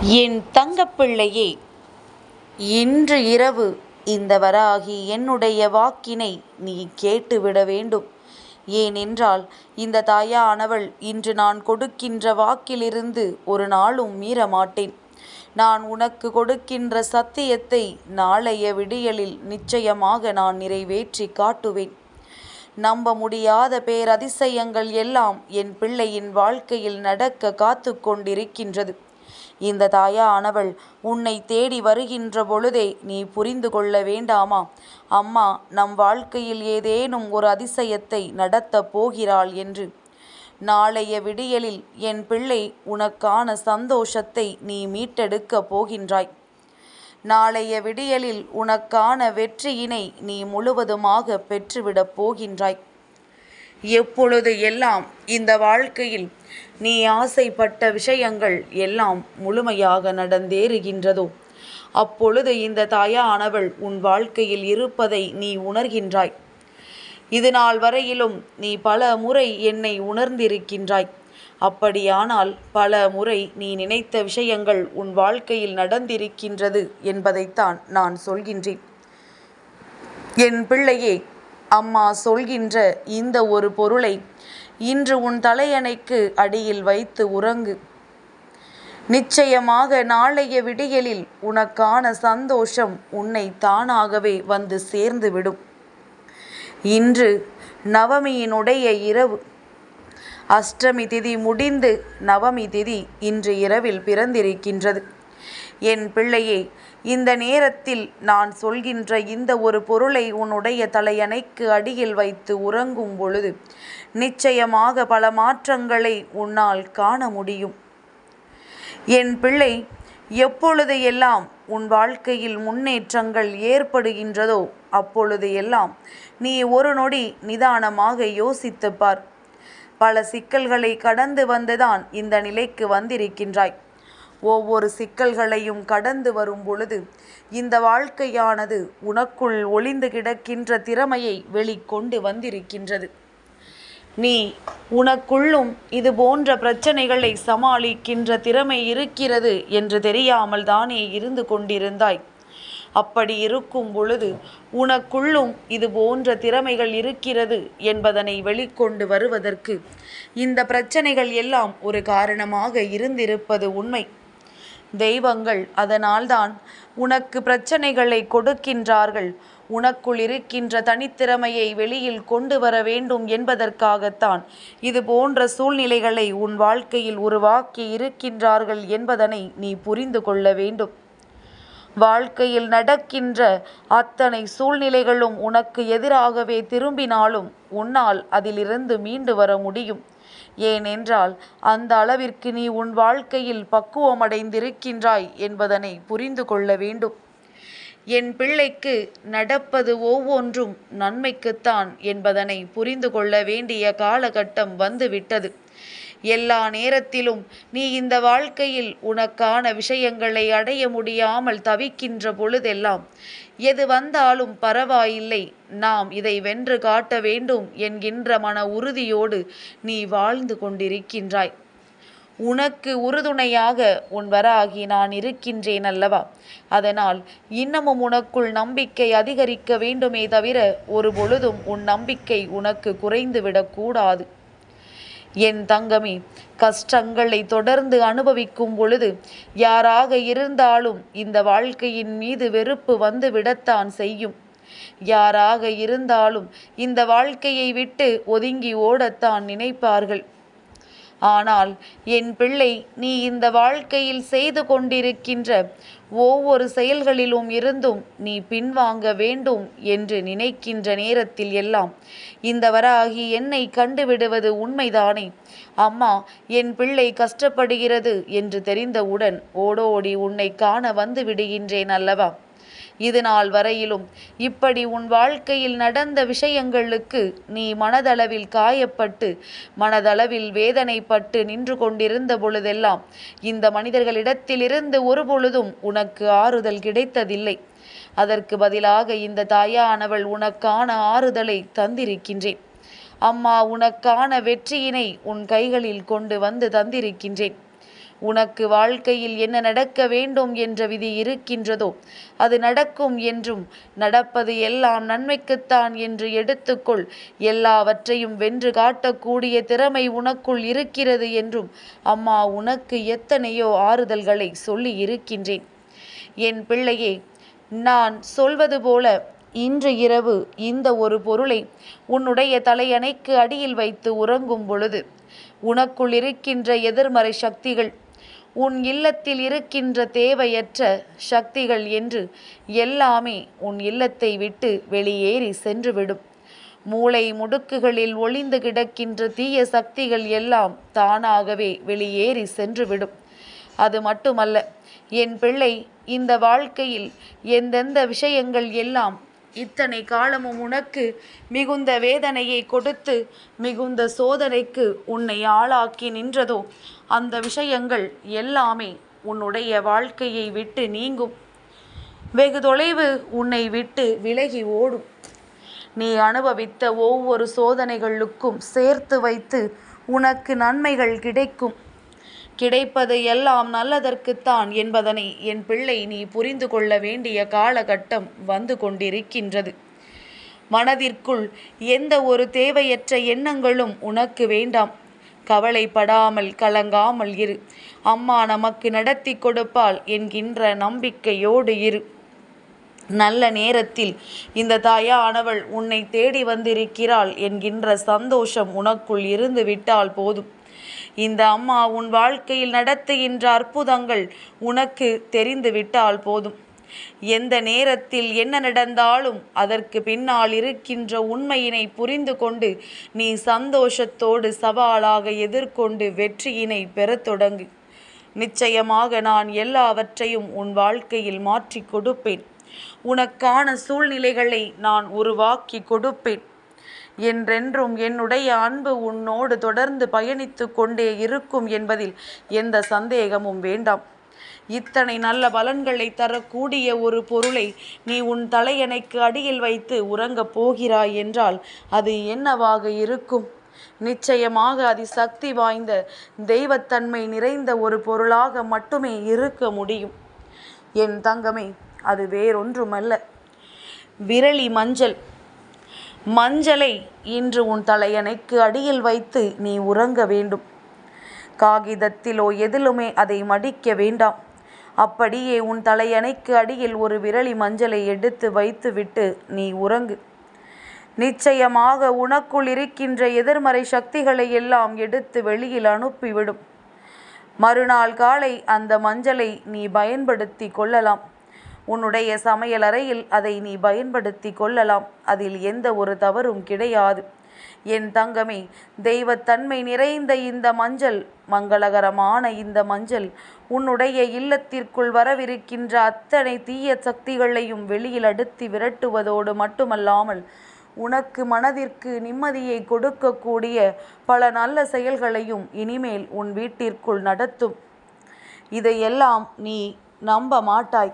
என் தங்கப்பிள்ளையே இன்று இரவு இந்த வராகி என்னுடைய வாக்கினை நீ கேட்டுவிட வேண்டும். ஏனென்றால் இந்த தாயானவள் இன்று நான் கொடுக்கின்ற வாக்கிலிருந்து ஒரு நாளும் மீற மாட்டேன் நான் உனக்கு கொடுக்கின்ற சத்தியத்தை நாளைய விடியலில் நிச்சயமாக நான் நிறைவேற்றி காட்டுவேன். நம்ப முடியாத பேரதிசயங்கள் எல்லாம் என் பிள்ளையின் வாழ்க்கையில் நடக்க காத்து கொண்டிருக்கின்றது. இந்த தாயானவள் உன்னை தேடி வருகின்ற பொழுதே நீ புரிந்து கொள்ள வேண்டாமா? அம்மா நம் வாழ்க்கையில் ஏதேனும் ஒரு அதிசயத்தை நடத்தப் போகிறாள் என்று. நாளைய விடியலில் என் பிள்ளை உனக்கான சந்தோஷத்தை நீ மீட்டெடுக்கப் போகின்றாய். நாளைய விடியலில் உனக்கான வெற்றியினை நீ முழுவதுமாக பெற்றுவிடப் போகின்றாய். எப்பொழுது எல்லாம் இந்த வாழ்க்கையில் நீ ஆசைப்பட்ட விஷயங்கள் எல்லாம் முழுமையாக நடந்தேறுகின்றதோ அப்பொழுது இந்த தாயானவள் உன் வாழ்க்கையில் இருப்பதை நீ உணர்கின்றாய். இது நாள் வரையிலும் நீ பல முறை என்னை உணர்ந்திருக்கின்றாய். அப்படியானால் பல முறை நீ நினைத்த விஷயங்கள் உன் வாழ்க்கையில் நடந்திருக்கின்றது என்பதைத்தான் நான் சொல்கின்றேன். என் பிள்ளையே அம்மா சொல்கின்ற இந்த ஒரு பொருளை இன்று உன் தலையணைக்கு அடியில் வைத்து உறங்கு. நிச்சயமாக நாளைய விடியலில் உனக்கான சந்தோஷம் உன்னை தானாகவே வந்து சேர்ந்து விடும். இன்று நவமியினுடைய இரவு. அஷ்டமி திதி முடிந்து நவமி திதி இன்று இரவில் பிறந்திருக்கின்றது. என் பிள்ளையே இந்த நேரத்தில் நான் சொல்கின்ற இந்த ஒரு பொருளை உன்னுடைய தலையணைக்கு அடியில் வைத்து உறங்கும் பொழுது நிச்சயமாக பல மாற்றங்களை உன்னால் காண முடியும். என் பிள்ளை எப்பொழுது எல்லாம் உன் வாழ்க்கையில் முன்னேற்றங்கள் ஏற்படுகின்றதோ அப்பொழுது எல்லாம் நீ ஒரு நொடி நிதானமாக யோசித்து பார். பல சிக்கல்களை கடந்து வந்துதான் இந்த நிலைக்கு வந்திருக்கின்றாய். ஒவ்வொரு சிக்கல்களையும் கடந்து வரும் பொழுது இந்த வாழ்க்கையானது உனக்குள் ஒளிந்து கிடக்கின்ற திறமையை வெளிக்கொண்டு வந்திருக்கின்றது. நீ உனக்குள்ளும் இது போன்ற பிரச்சனைகளை சமாளிக்கின்ற திறமை இருக்கிறது என்று தெரியாமல் தானே இருந்து கொண்டிருந்தாய். அப்படி இருக்கும் பொழுது உனக்குள்ளும் இது போன்ற திறமைகள் இருக்கிறது என்பதனை வெளிக்கொண்டு வருவதற்கு இந்த பிரச்சனைகள் எல்லாம் ஒரு காரணமாக இருந்திருப்பது உண்மை. தெய்வங்கள் அதனால்தான் உனக்கு பிரச்சனைகளை கொடுக்கின்றார்கள். உனக்குள் இருக்கின்ற தனித்திறமையை வெளியில் கொண்டு வர வேண்டும் என்பதற்காகத்தான் இது போன்ற சூழ்நிலைகளை உன் வாழ்க்கையில் உருவாக்கி இருக்கின்றார்கள் என்பதனை நீ புரிந்து கொள்ள வேண்டும். வாழ்க்கையில் நடக்கின்ற அத்தனை சூழ்நிலைகளும் உனக்கு எதிராகவே திரும்பினாலும் உன்னால் அதிலிருந்து மீண்டு வர முடியும். ஏனென்றால் அந்த அளவிற்கு நீ உன் வாழ்க்கையில் பக்குவமடைந்திருக்கின்றாய் என்பதனை புரிந்து கொள்ள வேண்டும். என் பிள்ளைக்கு நடப்பது ஒவ்வொன்றும் நன்மைக்குத்தான் என்பதனை புரிந்து கொள்ள வேண்டிய காலகட்டம் வந்துவிட்டது. எல்லா நேரத்திலும் நீ இந்த வாழ்க்கையில் உனக்கான விஷயங்களை அடைய முடியாமல் தவிக்கின்ற பொழுதெல்லாம் எது வந்தாலும் பரவாயில்லை நாம் இதை வென்று காட்ட வேண்டும் என்கின்ற மன உறுதியோடு நீ வாழ்ந்து கொண்டிருக்கின்றாய். உனக்கு உறுதுணையாக உன் வராகி நான் இருக்கின்றேன் அல்லவா? அதனால் இன்னமும் உனக்குள் நம்பிக்கை அதிகரிக்க வேண்டுமே தவிர ஒரு பொழுதும் உன் நம்பிக்கை உனக்கு குறைந்துவிடக்கூடாது என் தங்கமே கஷ்டங்களை தொடர்ந்து அனுபவிக்கும் பொழுது யாராக இருந்தாலும் இந்த வாழ்க்கையின் மீது வெறுப்பு வந்து விடத்தான் செய்யும். யாராக இருந்தாலும் இந்த வாழ்க்கையை விட்டு ஒதுங்கி ஓடத்தான் நினைப்பார்கள். ஆனால் என் பிள்ளை நீ இந்த வாழ்க்கையில் செய்து கொண்டிருக்கின்ற ஒவ்வொரு செயல்களிலும் இருந்தும் நீ பின்வாங்க வேண்டும் என்று நினைக்கின்ற நேரத்தில் எல்லாம் இந்த வராகி என்னை கண்டுவிடுவது உண்மைதானே? அம்மா என் பிள்ளை கஷ்டப்படுகிறது என்று தெரிந்தவுடன் ஓடோடி உன்னை காண வந்து விடுகின்றேன் அல்லவா? இது நாள் வரையிலும். இப்படி உன் வாழ்க்கையில் நடந்த விஷயங்களுக்கு நீ மனதளவில் காயப்பட்டு மனதளவில் வேதனைப்பட்டு நின்று கொண்டிருந்த பொழுதெல்லாம் இந்த மனிதர்களிடத்திலிருந்து ஒரு பொழுதும் உனக்கு ஆறுதல் கிடைத்ததில்லை. அதற்கு பதிலாக இந்த தாயானவள் உனக்கான ஆறுதலை தந்திருக்கின்றேன். அம்மா உனக்கான வெற்றியினை உன் கைகளில் கொண்டு வந்து தந்திருக்கின்றேன். உனக்கு வாழ்க்கையில் என்ன நடக்க வேண்டும் என்ற விதி இருக்கின்றதோ அது நடக்கும் என்றும் நடப்பது எல்லாம் நன்மைக்குத்தான் என்று எடுத்துக்கொள். எல்லாவற்றையும் வென்று காட்டக்கூடிய திறமை உனக்குள் இருக்கிறது என்றும் அம்மா உனக்கு எத்தனையோ ஆறுதல்களை சொல்லி இருக்கின்றேன். என் பிள்ளையே நான் சொல்வது போல இன்று இரவு இந்த ஒரு பொருளை உன்னுடைய தலையணைக்கு அடியில் வைத்து உறங்கும் பொழுது உனக்குள் இருக்கின்ற எதிர்மறை சக்திகள் உன் இல்லத்தில் இருக்கின்ற தேவையற்ற சக்திகள் என்று எல்லாமே உன் இல்லத்தை விட்டு வெளியேறி சென்றுவிடும். மூளை முடுக்குகளில் ஒளிந்து கிடக்கின்ற தீய சக்திகள் எல்லாம் தானாகவே வெளியேறி சென்றுவிடும். அது மட்டுமல்ல என் பிள்ளை இந்த வாழ்க்கையில் எந்தெந்த விஷயங்கள் எல்லாம் இத்தனை காலமும் உனக்கு மிகுந்த வேதனையை கொடுத்து மிகுந்த சோதனைக்கு உன்னை ஆளாக்கி நின்றதோ அந்த விஷயங்கள் எல்லாமே உன்னுடைய வாழ்க்கையை விட்டு நீங்கும். வெகு தொலைவு உன்னை விட்டு விலகி ஓடும். நீ அனுபவித்த ஒவ்வொரு சோதனைகளுக்கும் சேர்த்து வைத்து உனக்கு நன்மைகள் கிடைக்கும். கிடைப்பது எல்லாம் நல்லதற்குத்தான் என்பதனை என் பிள்ளை நீ புரிந்து கொள்ள வேண்டிய காலகட்டம் வந்து கொண்டிருக்கின்றது. மனதிற்குள் எந்த ஒரு தேவையற்ற எண்ணங்களும் உனக்கு வேண்டாம். கவலைப்படாமல் கலங்காமல் இரு. அம்மா நமக்கு நடத்தி கொடுப்பாள் என்கின்ற நம்பிக்கையோடு இரு. நல்ல நேரத்தில் இந்த தாயானவள் உன்னை தேடி வந்திருக்கிறாள் என்கின்ற சந்தோஷம் உனக்குள் இருந்து விட்டால் போதும். இந்த அம்மா உன் வாழ்க்கையில் நடத்துகின்ற அற்புதங்கள் உனக்கு தெரிந்துவிட்டால் போதும். எந்த நேரத்தில் என்ன நடந்தாலும் அதற்கு பின்னால் இருக்கின்ற உண்மையினை புரிந்து கொண்டு நீ சந்தோஷத்தோடு சவாலாக எதிர்கொண்டு வெற்றியினை பெறத் தொடங்கு. நிச்சயமாக நான் எல்லாவற்றையும் உன் வாழ்க்கையில் மாற்றி கொடுப்பேன். உனக்கான சூழ்நிலைகளை நான் உருவாக்கி கொடுப்பேன். என்றென்றும் என்னுடைய அன்பு உன்னோடு தொடர்ந்து பயணித்து கொண்டே இருக்கும் என்பதில் எந்த சந்தேகமும் வேண்டாம். இத்தனை நல்ல பலன்களை தரக்கூடிய ஒரு பொருளை நீ உன் தலையணைக்கு அடியில் வைத்து உறங்கப் போகிறாய் என்றால் அது என்னவாக இருக்கும்? நிச்சயமாக அது சக்தி வாய்ந்த தெய்வத்தன்மை நிறைந்த ஒரு பொருளாக மட்டுமே இருக்க முடியும். என் தங்கமே அது வேறொன்றுமல்ல. விரலி மஞ்சள். மஞ்சளை இன்று உன் தலையணைக்கு அடியில் வைத்து நீ உறங்க வேண்டும். காகிதத்திலோ எதிலுமே அதை மடிக்க வேண்டாம். அப்படியே உன் தலையணைக்கு அடியில் ஒரு விரலி மஞ்சளை எடுத்து வைத்துவிட்டு நீ உறங்கு. நிச்சயமாக உனக்குள் இருக்கின்ற எதிர்மறை சக்திகளை எல்லாம் எடுத்து வெளியில் அனுப்பிவிடும். மறுநாள் காலை அந்த மஞ்சளை நீ பயன்படுத்தி கொள்ளலாம். உன்னுடைய சமையலறையில் அதை நீ பயன்படுத்தி கொள்ளலாம். அதில் எந்த ஒரு தவறும் கிடையாது. என் தங்கமே தெய்வத்தன்மை நிறைந்த இந்த மஞ்சள் மங்களகரமான இந்த மஞ்சள் உன்னுடைய இல்லத்திற்குள் வரவிருக்கின்ற அத்தனை தீய சக்திகளையும் வெளியில் அடுத்தி விரட்டுவதோடு மட்டுமல்லாமல் உனக்கு மனதிற்கு நிம்மதியை கொடுக்கக்கூடிய பல நல்ல செயல்களையும் இனிமேல் உன் வீட்டிற்குள் நடத்தும். இதையெல்லாம் நீ நம்ப மாட்டாய்.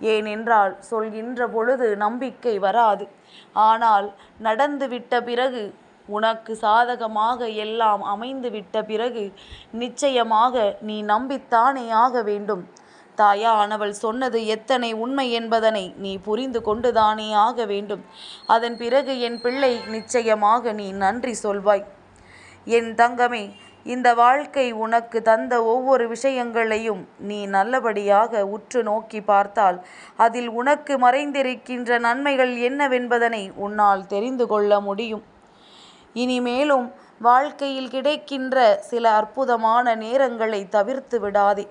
ஏனென்றால் சொல்கின்ற பொழுது நம்பிக்கை வராது. ஆனால் நடந்துவிட்ட பிறகு உனக்கு சாதகமாக எல்லாம் அமைந்துவிட்ட பிறகு நிச்சயமாக நீ நம்பித்தானே ஆக வேண்டும். தாயா அவள் சொன்னது எத்தனை உண்மை என்பதனை நீ புரிந்து கொண்டுதானே ஆக வேண்டும். அதன் பிறகு என் பிள்ளை நிச்சயமாக நீ நன்றி சொல்வாய். என் தங்கமே இந்த வாழ்க்கை உனக்கு தந்த ஒவ்வொரு விஷயங்களையும் நீ நல்லபடியாக உற்று நோக்கி பார்த்தால் அதில் உனக்கு மறைந்திருக்கின்ற நன்மைகள் என்னவென்பதனை உன்னால் தெரிந்து கொள்ள முடியும். இனிமேலும் வாழ்க்கையில் கிடைக்கின்ற சில அற்புதமான நேரங்களை தவிர்த்து விடாதே.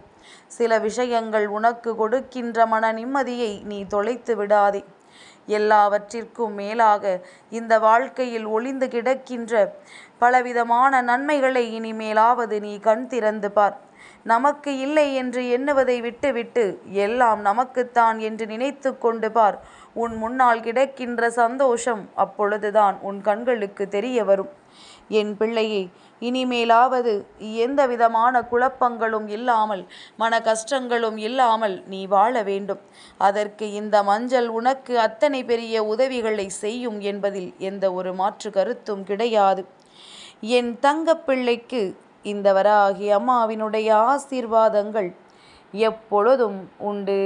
சில விஷயங்கள் உனக்கு கொடுக்கின்ற மன நிம்மதியை நீ தொலைத்து விடாதே. எல்லாவற்றிற்கும் மேலாக இந்த வாழ்க்கையில் ஒளிந்து கிடக்கின்ற பலவிதமான நன்மைகளை இனிமேலாவது நீ கண் திறந்து பார். நமக்கு இல்லை என்று எண்ணுவதை விட்டுவிட்டு எல்லாம் நமக்குத்தான் என்று நினைத்து கொண்டு பார். உன் முன்னால் கிடக்கின்ற சந்தோஷம் அப்பொழுதுதான் உன் கண்களுக்கு தெரிய வரும். என் பிள்ளையை இனிமேலாவது எந்த விதமான குழப்பங்களும் இல்லாமல் மன கஷ்டங்களும் இல்லாமல் நீ வாழ வேண்டும். அதற்கு இந்த மஞ்சள் உனக்கு அத்தனை பெரிய உதவிகளை செய்யும் என்பதில் எந்த ஒரு மாற்று கருத்தும் கிடையாது. என் தங்கப்பிள்ளைக்கு இந்த வராகி அம்மாவினுடைய ஆசீர்வாதங்கள் எப்பொழுதும் உண்டு.